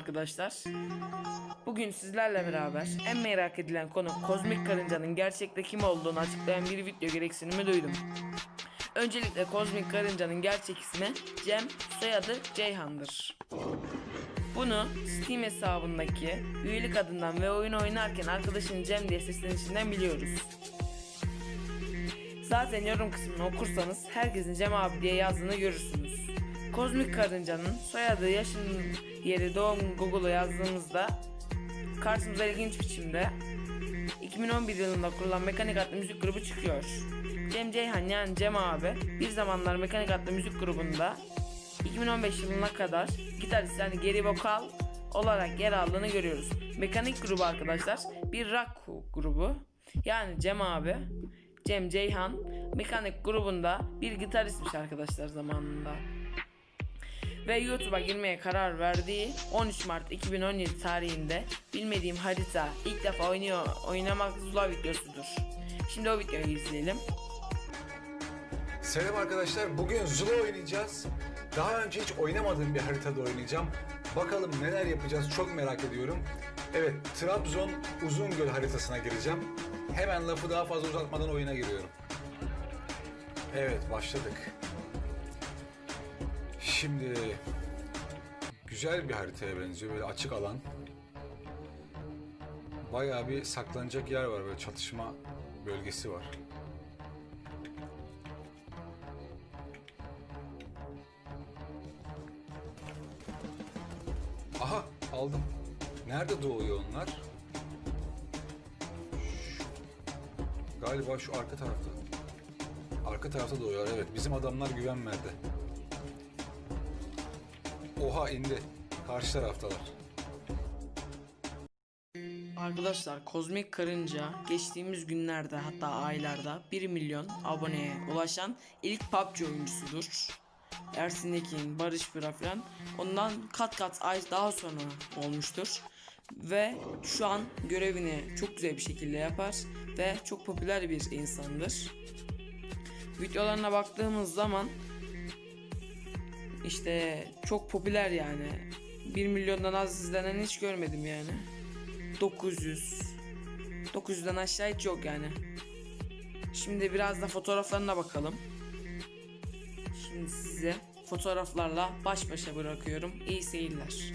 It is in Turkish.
arkadaşlar. Bugün sizlerle beraber en merak edilen konu kozmik karıncanın gerçekte kim olduğunu açıklayan bir video gereksinimi duydum. Öncelikle kozmik karıncanın gerçek ismi Cem, soyadı Ceyhan'dır. Bunu Steam hesabındaki üyelik adından ve oyun oynarken arkadaşın Cem diye seslenişinden biliyoruz. Zaten yorum kısmını okursanız herkesin Cem abi diye yazdığını görürsünüz. Kozmik karıncanın soyadı, yaşın, yeri, doğum Google'a yazdığımızda karşımıza ilginç biçimde 2011 yılında kurulan Mekanik adlı müzik grubu çıkıyor. Cem Ceyhan yani Cem abi bir zamanlar Mekanik adlı müzik grubunda 2015 yılına kadar gitarist yani geri vokal olarak yer aldığını görüyoruz. Mekanik grubu arkadaşlar bir rock grubu. Yani Cem abi, Cem Ceyhan mekanik grubunda bir gitaristmiş arkadaşlar zamanında. Ve YouTube'a girmeye karar verdiği 13 Mart 2017 tarihinde bilmediğim harita ilk defa oynuyor oynamak Zula videosudur. Şimdi o videoyu izleyelim. Selam arkadaşlar. Bugün Zula oynayacağız. Daha önce hiç oynamadığım bir haritada oynayacağım. Bakalım neler yapacağız çok merak ediyorum. Evet, Trabzon Uzungöl haritasına gireceğim. Hemen lafı daha fazla uzatmadan oyuna giriyorum. Evet, başladık. Şimdi güzel bir haritaya benziyor. Böyle açık alan. Bayağı bir saklanacak yer var. Böyle çatışma bölgesi var. Aha aldım. Nerede doğuyor onlar? Galiba şu arka tarafta. Arka tarafta doğuyor evet. Bizim adamlar güven. Oha indi. Karşı taraftalar. Arkadaşlar Kozmik Karınca geçtiğimiz günlerde hatta aylarda 1 milyon aboneye ulaşan ilk PUBG oyuncusudur. Ersin Ekin, Barış Pıra falan ondan kat kat ay daha sonra olmuştur. Ve şu an görevini çok güzel bir şekilde yapar ve çok popüler bir insandır. Videolarına baktığımız zaman işte çok popüler yani. 1 milyondan az izlenen hiç görmedim yani. 900 900'den aşağı hiç yok yani. Şimdi biraz da fotoğraflarına bakalım. Şimdi size fotoğraflarla baş başa bırakıyorum. İyi seyirler.